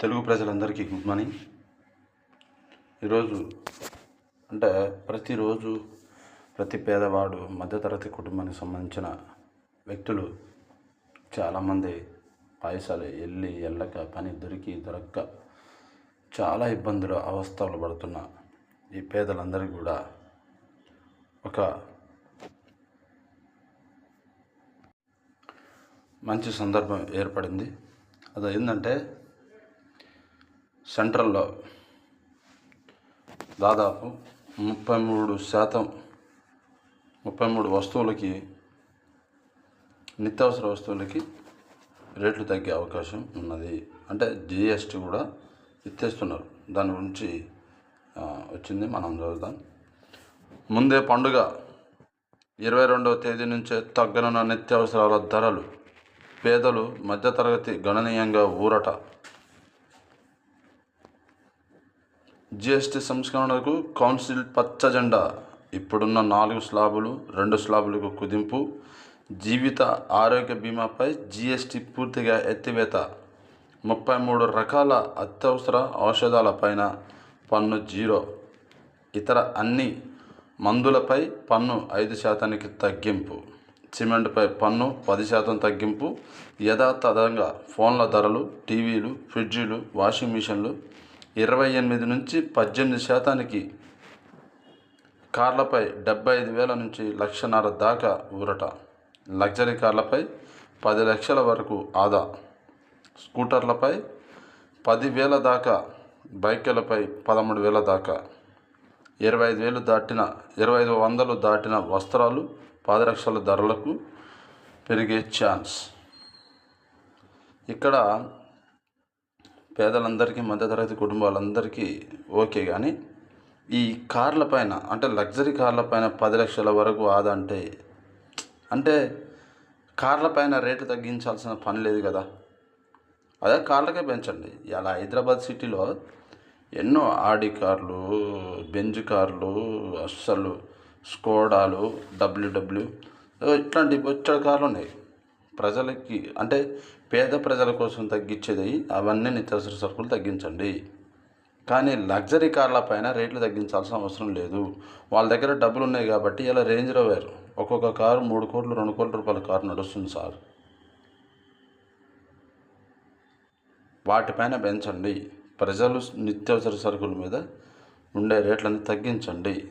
తెలుగు ప్రజలందరికీ good morning. ఈరోజు అంటే ప్రతిరోజు ప్రతి పేదవాడు మధ్యతరగతి కుటుంబానికి సంబంధించిన వ్యక్తులు చాలామంది పాయసాలు వెళ్ళి వెళ్ళక పని దొరికి దొరక్క చాలా ఇబ్బందులు అవస్థలు పడుతున్న ఈ పేదలందరికీ కూడా ఒక మంచి సందర్భం ఏర్పడింది. అది ఏంటంటే సెంట్రల్లో దాదాపు ముప్పై మూడు శాతం ముప్పై మూడు వస్తువులకి నిత్యావసర వస్తువులకి రేట్లు తగ్గే అవకాశం ఉన్నది. అంటే జిఎస్టీ కూడా ఎత్తేస్తున్నారు. దాని గురించి వచ్చింది మనం చదువుదాం ముందే పండుగ ఇరవై రెండవ తేదీ నుంచే తగ్గనున్న నిత్యావసరాల ధరలు పేదలు మధ్యతరగతి గణనీయంగా ఊరట. జిఎస్టీ సంస్కరణకు కౌన్సిల్ పచ్చ జెండా ఇప్పుడున్న నాలుగు స్లాబులు రెండు స్లాబులకు కుదింపు. జీవిత ఆరోగ్య బీమాపై జిఎస్టీ పూర్తిగా ఎత్తివేత. ముప్పై మూడు రకాల అత్యవసర ఔషధాలపైన పన్ను జీరో. ఇతర అన్ని మందులపై పన్ను ఐదు శాతానికి తగ్గింపు. సిమెంట్పై పన్ను పది శాతం తగ్గింపు. యథాతథంగా ఫోన్ల ధరలు టీవీలు ఫ్రిడ్జీలు వాషింగ్ మిషన్లు ఇరవై ఎనిమిది నుంచి పద్దెనిమిది శాతానికి కార్లపై డెబ్బై ఐదు వేల నుంచి లక్షన్నర దాకా ఊరట. లగ్జరీ కార్లపై పది లక్షల వరకు ఆదా. స్కూటర్లపై పదివేల దాకా బైకులపై పదమూడు వేల దాకా. ఇరవై ఐదు వేలు దాటిన ఇరవై ఐదు వందలు దాటిన వస్త్రాలు పాదరక్షల ధరలకు పెరిగే ఛాన్స్. ఇక్కడ పేదలందరికీ మధ్యతరగతి కుటుంబాలందరికీ ఓకే కానీ ఈ కార్ల పైన అంటే లగ్జరీ కార్ల పైన పది లక్షల వరకు ఆదా అంటే అంటే కార్ల పైన రేటు తగ్గించాల్సిన పని లేదు కదా. అదే కార్లకే పెంచండి. ఇలా హైదరాబాద్ సిటీలో ఎన్నో ఆడి కార్లు బెంజ్ కార్లు అస్సలు స్కోడాలు డబ్ల్యూడబ్ల్యూ ఇట్లాంటి బొచ్చడి కార్లు ఉన్నాయి. ప్రజలకి అంటే పేద ప్రజల కోసం తగ్గించేది అవన్నీ నిత్యావసర సరుకులు తగ్గించండి. కానీ లగ్జరీ కార్ల పైన రేట్లు తగ్గించాల్సిన అవసరం లేదు. వాళ్ళ దగ్గర డబ్బులు ఉన్నాయి కాబట్టి ఇలా రేంజ్ రోవర్ ఒక్కొక్క కారు మూడు కోట్లు రెండు కోట్ల రూపాయల కారు నడుస్తుంది సార్. వాటిపైన పెంచండి. ప్రజలు నిత్యావసర సరుకుల మీద ఉండే రేట్లను తగ్గించండి.